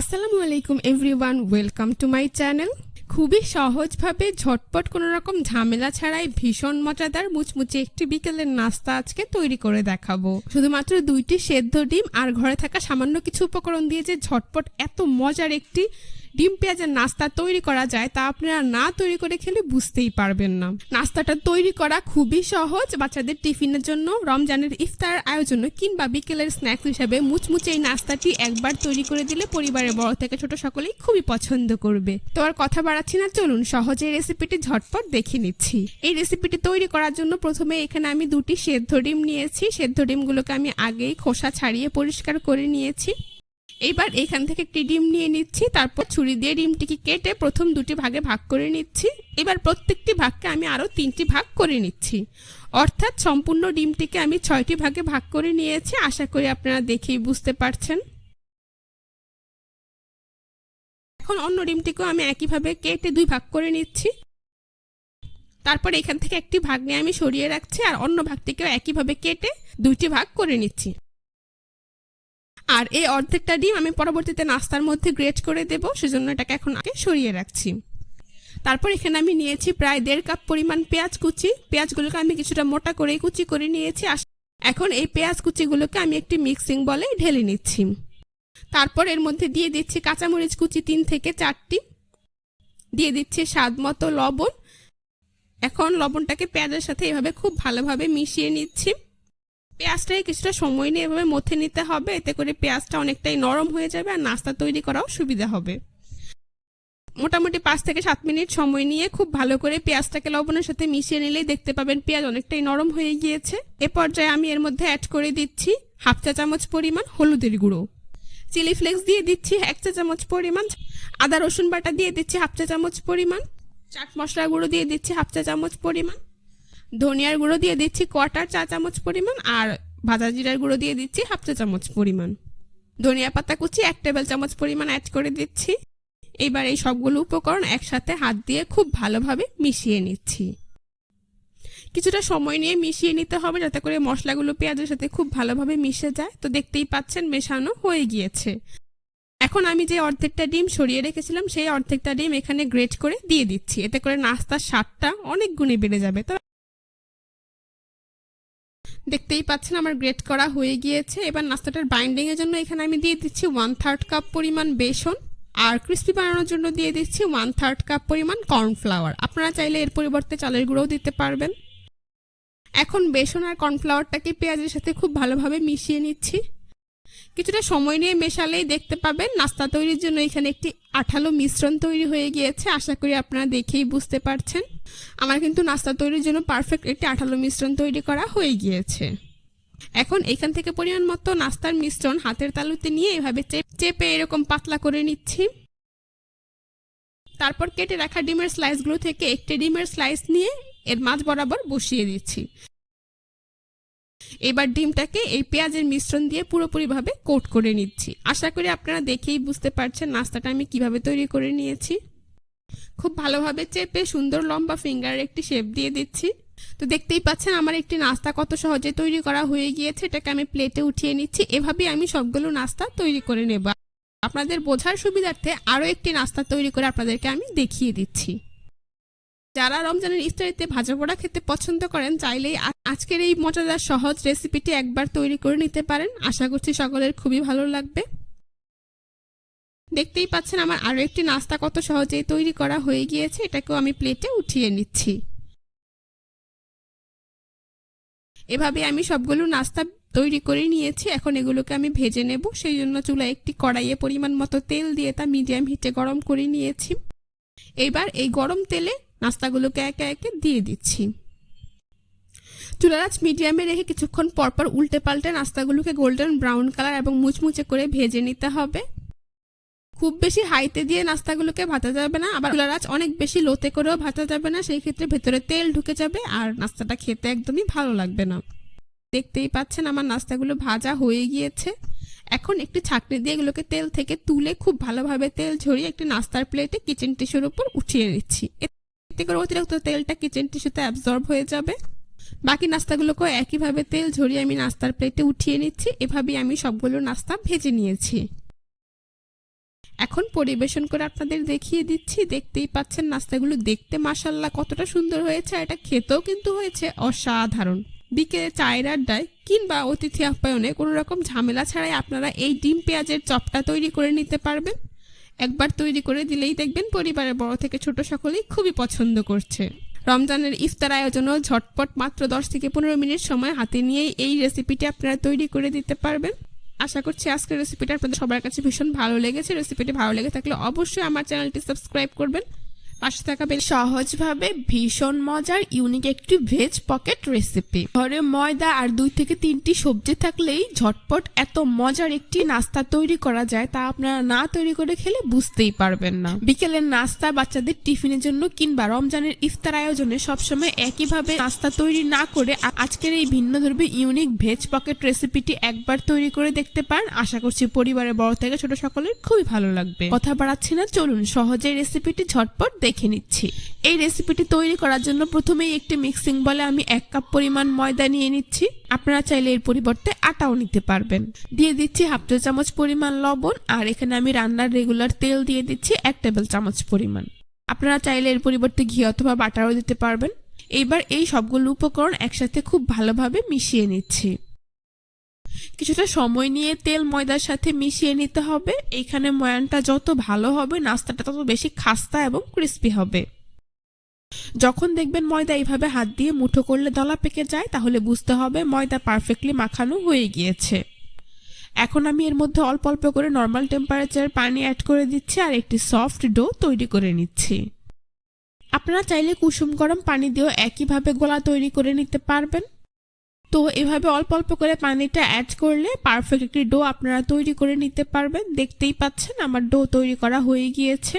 আসসালামু আলাইকুম everyone welcome to my channel খুবই সহজভাবে ঝটপট কোনো রকম ঝামেলা ছাড়াই ভীষণ মজাদার মুচমুচে একটি বিকেলের নাস্তা আজকে তৈরি করে দেখাবো। শুধুমাত্র দুইটি সেদ্ধ ডিম আর ঘরে থাকা সামান্য কিছু উপকরণ দিয়ে যে ঝটপট এত মজার একটি ডিম পেঁয়াজের নাস্তা তৈরি করা যায় তা আপনারা না তৈরি করে খেলে বুঝতেই পারবেন না। নাস্তাটা তৈরি করা খুবই সহজ। বাচ্চাদের টিফিনের জন্য রমজানের ইফতার আয়োজনে কিংবা বিকেলের স্ন্যাক্স হিসেবে মুচমুচে এই নাস্তাটি একবার তৈরি করে দিলে পরিবারের বড় থেকে ছোট সকলেই খুবই পছন্দ করবে। তো আর কথা বাড়াচ্ছি না, চলুন সহজে রেসিপিটি ঝটপট দেখে নিচ্ছি। এই রেসিপিটি তৈরি করার জন্য প্রথমে এখানে আমি দুটি সেদ্ধ ডিম নিয়েছি। সেদ্ধ ডিমগুলোকে আমি আগেই খোসা ছাড়িয়ে পরিষ্কার করে নিয়েছি। এবার এখান থেকে একটি ডিম নিয়ে নিচ্ছি, তারপর ছুরি দিয়ে ডিমটিকে কেটে প্রথম দুটি ভাগে ভাগ করে নিচ্ছি। এবার প্রত্যেকটি ভাগকে আমি আরও তিনটি ভাগ করে নিচ্ছি। অর্থাৎ সম্পূর্ণ ডিমটিকে আমি ছয়টি ভাগে ভাগ করে নিয়েছি, আশা করি আপনারা দেখেই বুঝতে পারছেন। এখন অন্য ডিমটিকেও আমি একইভাবে কেটে দুই ভাগ করে নিচ্ছি। তারপর এখান থেকে একটি ভাগ নিয়ে আমি সরিয়ে রাখছি, আর অন্য ভাগটিকেও একইভাবে কেটে দুইটি ভাগ করে নিচ্ছি। আর এই অর্ধেকটা ডিম আমি পরবর্তীতে নাস্তার মধ্যে গ্রেট করে দেব, সেজন্য এটাকে এখন আগে সরিয়ে রাখছি। তারপর এখানে আমি নিয়েছি প্রায় দেড় কাপ পরিমাণ পেঁয়াজ কুচি। পেঁয়াজগুলোকে আমি কিছুটা মোটা করে কুচি করে নিয়েছি। এখন এই পেঁয়াজ কুচিগুলোকে আমি একটি মিক্সিং বলে ঢেলে নিচ্ছি। তারপর এর মধ্যে দিয়ে দিচ্ছি কাঁচামরিচ কুচি তিন থেকে চারটি। দিয়ে দিচ্ছি স্বাদ মতো লবণ। এখন লবণটাকে পেঁয়াজের সাথে এভাবে খুব ভালোভাবে মিশিয়ে নিচ্ছি। পেঁয়াজটাকে কিছুটা সময় নিয়ে এভাবে মথে নিতে হবে। এতে করে পেঁয়াজটা অনেকটাই নরম হয়ে যাবে আর নাস্তা তৈরি করাও সুবিধা হবে। মোটামুটি পাঁচ থেকে সাত মিনিট সময় নিয়ে খুব ভালো করে পেঁয়াজটাকে লবণের সাথে মিশিয়ে নিলেই দেখতে পাবেন পেঁয়াজ অনেকটাই নরম হয়ে গিয়েছে। এ পর্যায়ে আমি এর মধ্যে অ্যাড করে দিচ্ছি হাফ চা চামচ পরিমাণ হলুদের গুঁড়ো। চিলি ফ্লেক্স দিয়ে দিচ্ছি এক চা চামচ পরিমাণ আদা রসুন বাটা দিয়ে দিচ্ছি হাফ চা চামচ পরিমাণ। চাট মশলা গুঁড়ো দিয়ে দিচ্ছি হাফ চা চামচ পরিমাণ। ধনিয়ার গুঁড়ো দিয়ে দিচ্ছি কোয়াটার চা চামচ পরিমাণ আর ভাজা জিরার গুঁড়ো দিয়ে দিচ্ছি হাফ চা চামচ পরিমাণ। ধনিয়া পাতা কুচি এক টেবিল চামচ পরিমাণ অ্যাড করে দিচ্ছি। এবার এই সবগুলো উপকরণ একসাথে হাত দিয়ে খুব ভালোভাবে মিশিয়ে নিচ্ছি। কিছুটা সময় নিয়ে মিশিয়ে নিতে হবে যাতে করে মশলাগুলো পেঁয়াজের সাথে খুব ভালোভাবে মিশে যায়। তো দেখতেই পাচ্ছেন মেশানো হয়ে গিয়েছে। এখন আমি যে অর্ধেকটা ডিম সরিয়ে রেখেছিলাম, সেই অর্ধেকটা ডিম এখানে গ্রেট করে দিয়ে দিচ্ছি। এতে করে নাস্তার স্বাদটা অনেক গুণে বেড়ে যাবে। তো দেখতেই পাচ্ছেন আমার গ্রেট করা হয়ে গিয়েছে। এবার নাস্তাটার বাইন্ডিংয়ের জন্য এখানে আমি দিয়ে দিচ্ছি ওয়ান থার্ড কাপ পরিমাণ বেসন। আর ক্রিস্পি বানানোর জন্য দিয়ে দিচ্ছি ওয়ান থার্ড কাপ পরিমাণ কর্নফ্লাওয়ার আপনারা চাইলে এর পরিবর্তে চালের গুঁড়োও দিতে পারবেন। এখন বেসন আর কর্নফ্লাওয়ারটাকে পেঁয়াজের সাথে খুব ভালোভাবে মিশিয়ে নিচ্ছি। কিছুটা সময় নিয়ে মেশালেই দেখতে পাবেন নাস্তা তৈরির জন্য এখানে একটি আঠালো মিশ্রণ তৈরি হয়ে গিয়েছে। আশা করি আপনারা দেখেই বুঝতে পারছেন। আমার কিন্তু নাস্তা তৈরির জন্য পারফেক্ট একটি আঠালো মিশ্রণ তৈরি করা হয়ে গিয়েছে। এখন এখান থেকে পরিমাণ মতো নাস্তার মিশ্রণ হাতের তালুতে নিয়ে এভাবে চেপ- এরকম পাতলা করে নিচ্ছি। তারপর কেটে রাখা ডিমের স্লাইসগুলো থেকে একটি ডিমের স্লাইস নিয়ে এর মাঝ বরাবর বসিয়ে দিচ্ছি। এবার ডিমটাকে এই পেঁয়াজের মিশ্রণ দিয়ে পুরোপুরিভাবে কোট করে নিচ্ছি। আশা করি আপনারা দেখেই বুঝতে পারছেন নাস্তাটা আমি কীভাবে তৈরি করে নিয়েছি। খুব ভালোভাবে চেপে সুন্দর লম্বা ফিঙ্গারের একটি শেপ দিয়ে দিচ্ছি। তো দেখতেই পাচ্ছেন আমার একটি নাস্তা কত সহজে তৈরি করা হয়ে গিয়েছে, এটাকে আমি প্লেটে উঠিয়ে নিচ্ছি। এভাবেই আমি সবগুলো নাস্তা তৈরি করে নেব। আপনাদের বোঝার সুবিধার্থে আরও একটি নাস্তা তৈরি করে আপনাদেরকে আমি দেখিয়ে দিচ্ছি। যারা রমজানের ইফতারিতে ভাজা পোড়া খেতে পছন্দ করেন, চাইলেই আজকের এই মজাদার সহজ রেসিপিটি একবার তৈরি করে নিতে পারেন। আশা করছি সকলের খুবই ভালো লাগবে। দেখতেই পাচ্ছেন আমার আরও একটি নাস্তা কত সহজেই তৈরি করা হয়ে গিয়েছে। এটাকেও আমি প্লেটে উঠিয়ে নিচ্ছি। এভাবে আমি সবগুলো নাস্তা তৈরি করে নিয়েছি। এখন এগুলোকে আমি ভেজে নেব। সেই জন্য চুলায় একটি কড়াইয়ে পরিমাণ মতো তেল দিয়ে তা মিডিয়াম হিটে গরম করে নিয়েছি। এবার এই গরম তেলে নাস্তাগুলোকে একে একে দিয়ে দিচ্ছি। চুলার আঁচ মিডিয়ামে রেখে কিছুক্ষণ পরপর উল্টে পাল্টে নাস্তাগুলোকে গোল্ডেন ব্রাউন কালার এবং মুচমুচে করে ভেজে নিতে হবে। খুব বেশি হাইতে দিয়ে নাস্তাগুলোকে ভাজা যাবে না, আবার চুলার আঁচ অনেক বেশি লোতে করেও ভাজা যাবে না, সেই ক্ষেত্রে ভেতরে তেল ঢুকে যাবে আর নাস্তাটা খেতে একদমই ভালো লাগবে না। দেখতেই পাচ্ছেন আমার নাস্তাগুলো ভাজা হয়ে গিয়েছে। এখন একটি ছাঁকনি দিয়ে এগুলোকে তেল থেকে তুলে খুব ভালোভাবে তেল ঝরিয়ে একটি নাস্তার প্লেটে কিচেন টিস্যুর উপর উঠিয়ে নিচ্ছি। এতে করে অতিরিক্ত তেলটা কিচেন টিস্যুতে অ্যাবজর্ব হয়ে যাবে। বাকি নাস্তাগুলোকেও একইভাবে তেল ঝরিয়ে আমি নাস্তার প্লেটে উঠিয়ে নিচ্ছি। এভাবেই আমি সবগুলো নাস্তা ভেজে নিয়েছি। এখন পরিবেশন করে আপনাদের দেখিয়ে দিচ্ছি। দেখতেই পাচ্ছেন নাস্তাগুলো দেখতে মাসাল্লাহ কতটা সুন্দর হয়েছে এটা খেতেও কিন্তু হয়েছে অসাধারণ। বিকেলে চায়ের আড্ডায় কিংবা অতিথি আপ্যায়নে কোনো রকম ঝামেলা ছাড়াই আপনারা এই ডিম পেঁয়াজের চপটা তৈরি করে নিতে পারবেন। একবার তৈরি করে দিলেই দেখবেন পরিবারের বড় থেকে ছোট সকলেই খুবই পছন্দ করছে। রমজানের ইফতার আয়োজনও ঝটপট মাত্র দশ থেকে পনেরো মিনিট সময় হাতে নিয়ে এই রেসিপিটি আপনারা তৈরি করে দিতে পারবেন। আশা করছি আজকের রেসিপিটা আপনাদের সবার কাছে ভীষণ ভালো লেগেছে। রেসিপিটি ভালো লেগে থাকলে অবশ্যই আমার চ্যানেলটি সাবস্ক্রাইব করবেন। পাশে থাকা বেল সহজভাবে ভীষণ মজার ইউনিক একটি ভেজ পকেট রেসিপি ঘরে ময়দা আর দুই থেকে তিনটি সবজি থাকলেই ঝটপট এত মজার একটি নাস্তা তৈরি করা যায় তা আপনারা না তৈরি করে খেলে বুঝতেই পারবেন না। বিকেলের নাস্তা বাচ্চাদের টিফিনের জন্য কিংবা রমজানের ইফতার আয়োজনে সবসময় একইভাবে নাস্তা তৈরি না করে আজকের এই ভিন্ন ধর্মী ইউনিক ভেজ পকেট রেসিপিটি একবার তৈরি করে দেখতে পারেন আশা করছি পরিবারের বড় থেকে ছোট সকলের খুবই ভালো লাগবে। কথা বাড়াচ্ছি না, চলুন সহজে রেসিপিটি ঝটপট দেখে নিচ্ছি। এই রেসিপিটি তৈরি করার জন্য প্রথমেই একটি মিক্সিং বলে আমি এক কাপ পরিমাণ ময়দা নিয়ে নিচ্ছি। আপনারা চাইলে এর পরিবর্তে আটাও নিতে পারবেন। দিয়ে দিচ্ছি হাফ টেবিল চামচ পরিমাণ লবণ আর এখানে আমি রান্নার রেগুলার তেল দিয়ে দিচ্ছি এক টেবিল চামচ পরিমাণ। আপনারা চাইলে এর পরিবর্তে ঘি অথবা বাটারও দিতে পারবেন। এইবার এই সবগুলো উপকরণ একসাথে খুব ভালোভাবে মিশিয়ে নিচ্ছি। কিছুটা সময় নিয়ে তেল ময়দার সাথে মিশিয়ে নিতে হবে। এখানে ময়ানটা যত ভালো হবে, নাস্তাটা তত বেশি খাস্তা এবং ক্রিস্পি হবে। যখন দেখবেন ময়দা এইভাবে হাত দিয়ে মুঠো করলে দলা পেকে যায়, তাহলে বুঝতে হবে ময়দা পারফেক্টলি মাখানো হয়ে গিয়েছে। এখন আমি এর মধ্যে অল্প অল্প করে নর্মাল টেম্পারেচার পানি অ্যাড করে দিচ্ছি আর একটি সফট ডো তৈরি করে নিচ্ছি। আপনারা চাইলে কুসুম গরম পানি দিয়েও একইভাবে গোলা তৈরি করে নিতে পারবেন। তো এভাবে অল্প অল্প করে পানিটা অ্যাড করলে পারফেক্ট একটি ডো আপনারা তৈরি করে নিতে পারবেন। দেখতেই পাচ্ছেন আমার ডো তৈরি করা হয়ে গিয়েছে।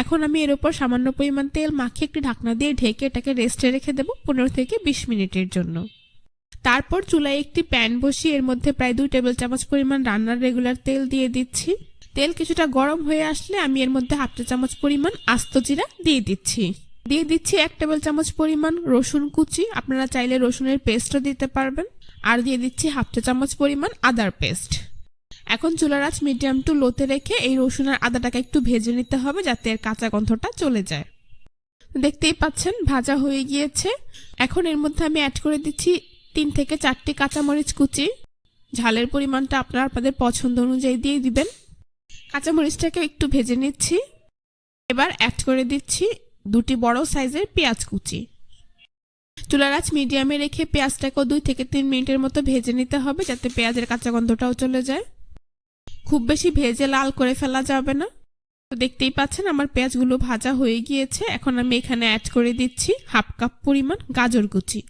এখন আমি এর উপর সামান্য পরিমাণ তেল মাখিয়ে একটি ঢাকনা দিয়ে ঢেকে এটাকে রেস্টে রেখে দেবো পনেরো থেকে বিশ মিনিটের জন্য। তারপর চুলায় একটি প্যান বসিয়ে এর মধ্যে প্রায় দুই টেবিল চামচ পরিমাণ রান্নার রেগুলার তেল দিয়ে দিচ্ছি। তেল কিছুটা গরম হয়ে আসলে আমি এর মধ্যে হাফ চা চামচ পরিমাণ আস্ত জিরা দিয়ে দিচ্ছি। দিয়ে দিচ্ছি এক টেবিল চামচ পরিমাণ রসুন কুচি। আপনারা চাইলে রসুনের পেস্টও দিতে পারবেন। আর দিয়ে দিচ্ছি হাফ চা চামচ পরিমাণ আদার পেস্ট। এখন চুলার আঁচ মিডিয়াম টু লোতে রেখে এই রসুন আর আদাটাকে একটু ভেজে নিতে হবে যাতে এর কাঁচা গন্ধটা চলে যায়। দেখতেই পাচ্ছেন, ভাজা হয়ে গিয়েছে। এখন এর মধ্যে আমি অ্যাড করে দিচ্ছি তিন থেকে চারটি কাঁচামরিচ কুচি। ঝালের পরিমাণটা আপনারা আপনাদের পছন্দ অনুযায়ী দিয়ে দিবেন। কাঁচামরিচটাকে একটু ভেজে নিচ্ছি। এবার অ্যাড করে দিচ্ছি দুটি বড় সাইজের পেঁয়াজ কুচি। চুলার আঁচ মিডিয়ামে রেখে পেঁয়াজটাকেও দুই থেকে তিন মিনিটের মতো ভেজে নিতে হবে যাতে পেঁয়াজের কাঁচা গন্ধটাও চলে যায়। খুব বেশি ভেজে লাল করে ফেলা যাবে না। তো দেখতেই পাচ্ছেন আমার পেঁয়াজগুলো ভাজা হয়ে গিয়েছে। এখন আমি এখানে অ্যাড করে দিচ্ছি হাফ কাপ পরিমাণ গাজর কুচি।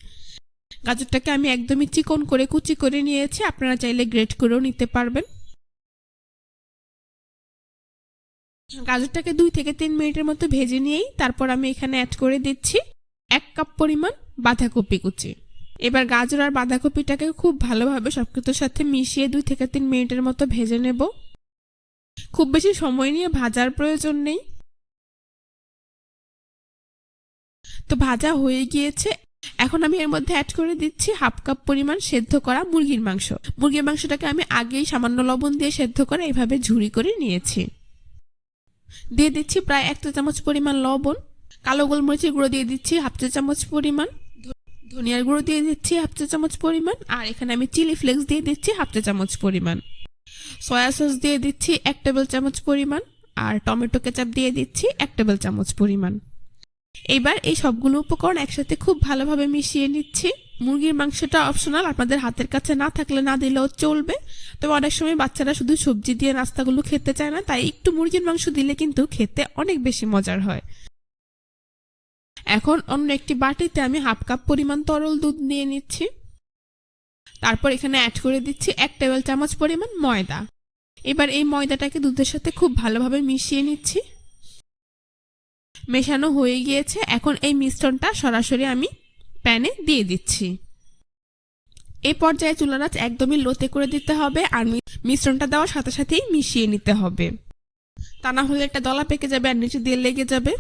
গাজরটাকে আমি একদমই চিকন করে কুচি করে নিয়েছি। আপনারা চাইলে গ্রেট করেও নিতে পারবেন। গাজরটাকে দুই থেকে তিন মিনিটের মতো ভেজে নিয়েই তারপর আমি এখানে অ্যাড করে দিচ্ছি এক কাপ পরিমাণ বাঁধাকপি কুচি। এবার গাজর আর বাঁধাকপিটাকে খুব ভালোভাবে সবকিছুর সাথে মিশিয়ে দুই থেকে তিন মিনিটের মতো ভেজে নেব। খুব বেশি সময় নিয়ে ভাজার প্রয়োজন নেই। তো ভাজা হয়ে গিয়েছে। এখন আমি এর মধ্যে অ্যাড করে দিচ্ছি হাফ কাপ পরিমাণ সেদ্ধ করা মুরগির মাংস। মুরগির মাংসটাকে আমি আগেই সামান্য লবণ দিয়ে সেদ্ধ করে এইভাবে ঝুড়ি করে নিয়েছি। দিয়ে দিচ্ছি প্রায় এক চা চামচ পরিমাণ লবণ, কালো গোলমরিচের গুঁড়ো দিয়ে দিচ্ছি হাফ চা চামচ পরিমাণ ধনিয়ার গুঁড়ো দিয়ে দিচ্ছি হাফ চা চামচ পরিমাণ, আর এখানে আমি চিলি ফ্লেক্স দিয়ে দিচ্ছি হাফ চা চামচ পরিমাণ। সয়া সস দিয়ে দিচ্ছি এক টেবিল চামচ পরিমাণ, আর টমেটো কেচাপ দিয়ে দিচ্ছি এক টেবিল চামচ পরিমাণ। এইবার এই সবগুলো উপকরণ একসাথে খুব ভালোভাবে মিশিয়ে নিচ্ছি। মুরগির মাংসটা অপশনাল আপনাদের হাতের কাছে না থাকলে না দিলেও চলবে। তবে অনেক সময় বাচ্চারা শুধু সবজি দিয়ে নাস্তাগুলো খেতে চায় না, তাই একটু মুরগির মাংস দিলে কিন্তু খেতে অনেক বেশি মজার হয়। এখন অন্য একটি বাটিতে আমি হাফ কাপ পরিমাণ তরল দুধ নিয়ে নিচ্ছি। তারপর এখানে অ্যাড করে দিচ্ছি এক টেবিল চামচ পরিমাণ ময়দা। এবার এই ময়দাটাকে দুধের সাথে খুব ভালোভাবে মিশিয়ে নিচ্ছি। মেশানো হয়ে গিয়েছে। এখন এই মিশ্রণটা সরাসরি আমি প্যানে দিয়ে দিচ্ছি। এই পর্যায়ে চুলার আঁচ একদমই লোতে করে দিতে হবে আর মিশ্রণটা দেওয়ার সাথে সাথেই মিশিয়ে নিতে হবে। তা না হলে একটা দলা পেকে যাবে আর নিচে দিয়ে লেগে যাবে।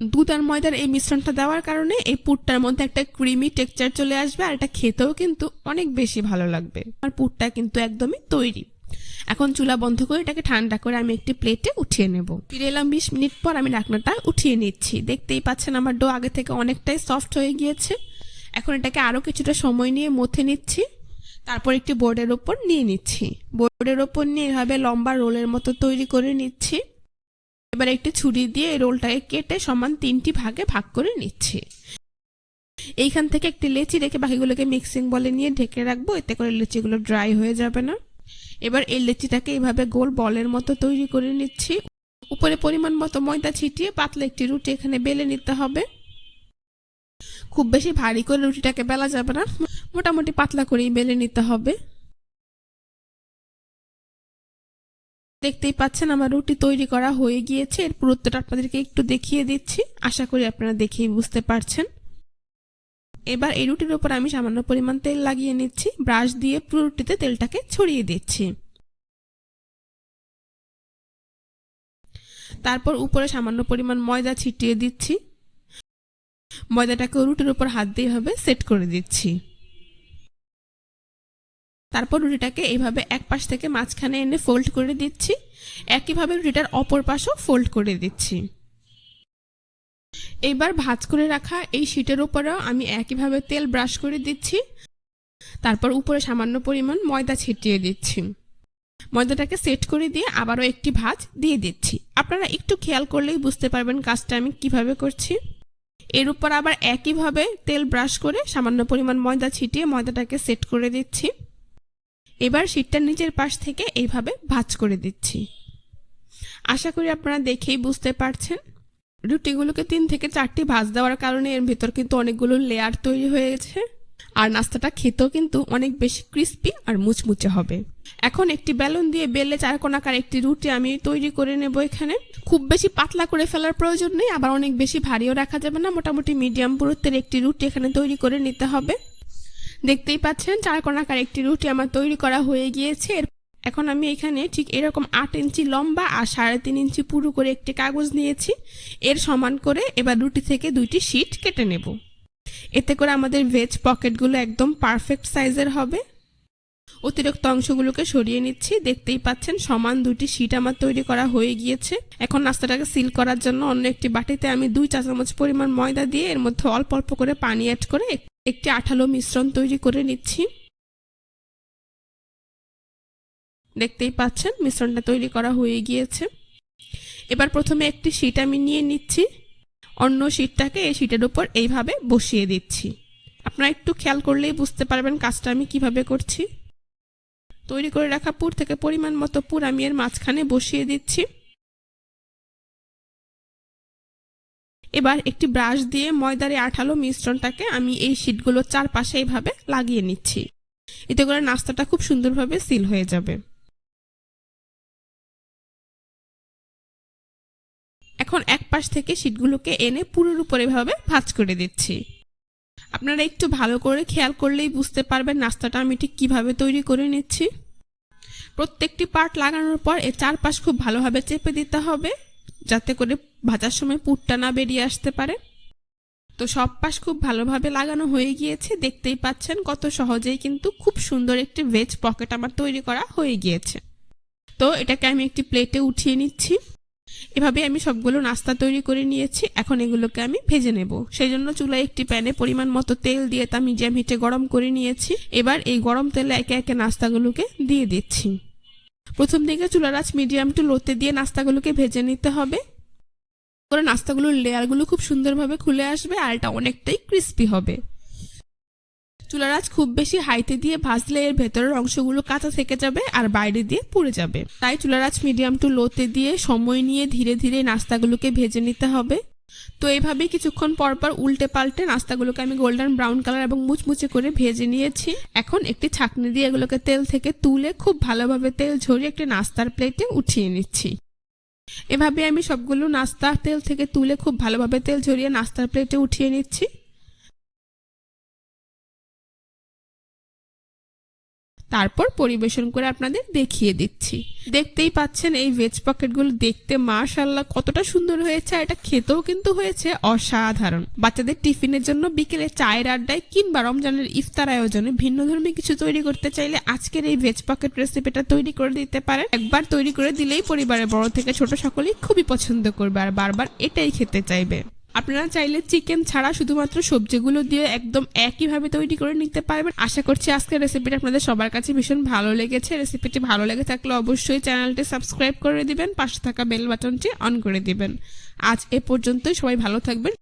দুধ আর ময়দার এই মিশ্রণটা দেওয়ার কারণে এই পুরটার মধ্যে একটা ক্রিমি টেক্সচার চলে আসবে আর এটা খেতেও কিন্তু অনেক বেশি ভালো লাগবে। আর পুরটা কিন্তু একদমই তৈরি। এখন চুলা বন্ধ করে এটাকে ঠান্ডা করে আমি একটি প্লেটে উঠিয়ে নেব। ফিরে এলাম বিশ মিনিট পর আমি ঢাকনাটা উঠিয়ে নিচ্ছি। দেখতেই পাচ্ছেন আমার ডো আগে থেকে অনেকটাই সফট হয়ে গিয়েছে। এখন এটাকে আরও কিছুটা সময় নিয়ে মথে নিচ্ছি। তারপর একটি বোর্ডের ওপর নিয়ে নিচ্ছি। বোর্ডের ওপর নিয়ে এভাবে লম্বা রোলের মতো তৈরি করে নিচ্ছি। এবার একটি ছুরি দিয়ে এই রোলটাকে কেটে সমান তিনটি ভাগে ভাগ করে নিচ্ছি। এইখান থেকে একটি লেচি রেখে বাকিগুলোকে মিক্সিং বলে নিয়ে ঢেকে রাখব। এতে করে লেচিগুলো ড্রাই হয়ে যাবে না। এবার এই লেচিটাকে এইভাবে গোল বলের মতো তৈরি করে নিচ্ছি। উপরে পরিমাণ মতো ময়দা ছিটিয়ে পাতলা একটি রুটি এখানে বেলে নিতে হবে। খুব বেশি ভারী করে রুটিটাকে বেলা যাবে না, মোটামুটি পাতলা করেই বেলে নিতে হবে। দেখতেই পাচ্ছেন আমার রুটি তৈরি করা হয়ে গিয়েছে। এর পুরুত্বটা আপনাদেরকে একটু দেখিয়ে দিচ্ছি। আশা করি আপনারা দেখেই বুঝতে পারছেন। এবার এই রুটির উপর আমি সামান্য পরিমাণ তেল লাগিয়ে নিচ্ছি। ব্রাশ দিয়ে পুরো রুটিতে তেলটাকে ছড়িয়ে দিচ্ছি। তারপর উপরে সামান্য পরিমাণ ময়দা ছিটিয়ে দিচ্ছি। ময়দাটাকে রুটির উপর হাত দিয়ে হবে সেট করে দিচ্ছি। তারপর রুটিটাকে এইভাবে এক পাশ থেকে মাঝখানে এনে ফোল্ড করে দিচ্ছি। একইভাবে রুটিটার অপর পাশও ফোল্ড করে দিচ্ছি। এবার ভাজ করে রাখা এই শিটের উপরেও আমি একইভাবে তেল ব্রাশ করে দিচ্ছি। তারপর উপরে সামান্য পরিমাণ ময়দা ছিটিয়ে দিচ্ছি। ময়দাটাকে সেট করে দিয়ে আবারও একটি ভাজ দিয়ে দিচ্ছি। আপনারা একটু খেয়াল করলেই বুঝতে পারবেন কাজটা আমি কীভাবে করছি। এর উপর আবার একইভাবে তেল ব্রাশ করে সামান্য পরিমাণ ময়দা ছিটিয়ে ময়দাটাকে সেট করে দিচ্ছি। এবার শীটটার নিচের পাশ থেকে এইভাবে ভাজ করে দিচ্ছি। আশা করি আপনারা দেখেই বুঝতে পারছেন। রুটিগুলোকে তিন থেকে চারটি ভাজ দেওয়ার কারণে এর ভেতর কিন্তু অনেকগুলো লেয়ার তৈরি হয়েছে। আর নাস্তাটা খেতেও কিন্তু অনেক বেশি ক্রিস্পি আর মুচমুচে হবে। এখন একটি বেলুন দিয়ে বেলে চার কোনাকার একটি রুটি আমি তৈরি করে নেব এখানে। খুব বেশি পাতলা করে ফেলার প্রয়োজন নেই, আবার অনেক বেশি ভারীও রাখা যাবে না। মোটামুটি মিডিয়াম পুরুত্বের একটি রুটি এখানে তৈরি করে নিতে হবে। দেখতেই পাচ্ছেন চার কোনাকার একটি রুটি আমার তৈরি করা হয়ে গিয়েছে। এর- এখন আমি এখানে ঠিক এরকম আট ইঞ্চি লম্বা আর সাড়ে তিন ইঞ্চি পুরু করে একটি কাগজ নিয়েছি। এর সমান করে এবার রুটি থেকে দুইটি শিট কেটে নেব। এতে করে আমাদের ভেজ পকেটগুলো একদম পারফেক্ট সাইজের হবে। অতিরিক্ত অংশগুলোকে সরিয়ে নিচ্ছি। দেখতেই পাচ্ছেন সমান দুটি শিট আমার তৈরি করা হয়ে গিয়েছে। এখন নাস্তাটাকে সিল করার জন্য অন্য একটি বাটিতে আমি দুই চা চামচ পরিমাণ ময়দা দিয়ে এর মধ্যে অল্প অল্প করে পানি অ্যাড করে একটি আঠালো মিশ্রণ তৈরি করে নিচ্ছি। দেখতেই পাচ্ছেন, মিশ্রণটা তৈরি করা হয়ে গিয়েছে। এবার প্রথমে একটি শিট আমি নিয়ে নিচ্ছি। অন্য শিটটাকে এই শিটের উপর এইভাবে বসিয়ে দিচ্ছি। আপনারা একটু খেয়াল করলেই বুঝতে পারবেন কাজটা আমি কীভাবে করছি। তৈরি করে রাখা পুর থেকে পরিমাণ মতো পুর আমি এর মাঝখানে বসিয়ে দিচ্ছি। এবার একটি ব্রাশ দিয়ে ময়দারে আঠালো মিশ্রণটাকে আমি এই শিটগুলোর চারপাশে এইভাবে লাগিয়ে নিচ্ছি। এতে করে নাস্তাটা খুব সুন্দরভাবে সিল হয়ে যাবে। এখন এক পাশ থেকে শিটগুলোকে এনে পুরোর উপর এভাবে ভাঁজ করে দিচ্ছি। আপনারা একটু ভালো করে খেয়াল করলেই বুঝতে পারবেন নাস্তাটা আমি ঠিক কীভাবে তৈরি করে নিচ্ছি। প্রত্যেকটি পার্ট লাগানোর পর এর চারপাশ খুব ভালোভাবে চেপে দিতে হবে, যাতে করে ভাজার সময় পুরটা না বেরিয়ে আসতে পারে। তো সব পাশ খুব ভালোভাবে লাগানো হয়ে গিয়েছে, দেখতেই পাচ্ছেন কত সহজেই কিন্তু খুব সুন্দর একটি ভেজ পকেট আমার তৈরি করা হয়ে গিয়েছে। তো এটাকে আমি একটি প্লেটে উঠিয়ে নিচ্ছি। এভাবে আমি সবগুলো নাস্তা তৈরি করে নিয়েছি। এখন এগুলোকে আমি ভেজে নেব। সেই জন্য চুলায় একটি প্যানে পরিমাণ মতো তেল দিয়ে তা মিডিয়াম হিটে গরম করে নিয়েছি। এবার এই গরম তেলে একে একে নাস্তাগুলোকে দিয়ে দিচ্ছি। প্রথম দিকে চুলার আঁচ মিডিয়াম টু লোতে দিয়ে নাস্তাগুলোকে ভেজে নিতে হবে। করে নাস্তাগুলোর লেয়ারগুলো খুব সুন্দরভাবে খুলে আসবে আর এটা অনেকটাই ক্রিস্পি হবে। চুলার আঁচ খুব বেশি হাইতে দিয়ে ভাজলে এর ভেতরের অংশগুলো কাঁচা থেকে যাবে আর বাইরে দিয়ে পুড়ে যাবে। তাই চুলার আঁচ মিডিয়াম টু লোতে দিয়ে সময় নিয়ে ধীরে ধীরে নাস্তাগুলোকে ভেজে নিতে হবে। তো এইভাবেই কিছুক্ষণ পর পর উল্টে পাল্টে নাস্তাগুলোকে আমি গোল্ডেন ব্রাউন কালার এবং মুচমুচে করে ভেজে নিয়েছি। এখন একটি ছাকনি দিয়ে এগুলোকে তেল থেকে তুলে খুব ভালোভাবে তেল ঝরিয়ে একটি নাস্তার প্লেটে উঠিয়ে নিচ্ছি। এভাবে আমি সবগুলো নাস্তা তেল থেকে তুলে খুব ভালোভাবে তেল ঝরিয়ে নাস্তার প্লেটে উঠিয়ে নিচ্ছি। তারপর পরিবেশন করে আপনাদের দেখিয়ে দিচ্ছি। দেখতেই পাচ্ছেন এই ভেজ পকেটগুলো দেখতে মাশাল্লাহ কতটা সুন্দর হয়েছে এটা খেতেও কিন্তু হয়েছে অসাধারণ। বাচ্চাদের টিফিনের জন্য বিকেলে চায়ের আড্ডায় কিংবা রমজানের ইফতার আয়োজনে ভিন্ন ধর্মী কিছু তৈরি করতে চাইলে আজকের এই ভেজ পকেট রেসিপিটা তৈরি করে দিতে পারেন। একবার তৈরি করে দিলেই পরিবারের বড় থেকে ছোট সকলেই খুবই পছন্দ করবে আর বারবার এটাই খেতে চাইবে। আপনারা চাইলে চিকেন ছাড়া শুধুমাত্র সবজিগুলো দিয়ে একদম একইভাবে তৈরি করে নিতে পারবেন। আশা করছি আজকের রেসিপিটা আপনাদের সবার কাছে ভীষণ ভালো লেগেছে। রেসিপিটি ভালো লেগে থাকলে অবশ্যই চ্যানেলটি সাবস্ক্রাইব করে দিবেন। পাশে থাকা বেল বাটনটি অন করে দিবেন। আজ এ পর্যন্তই। সবাই ভালো থাকবেন।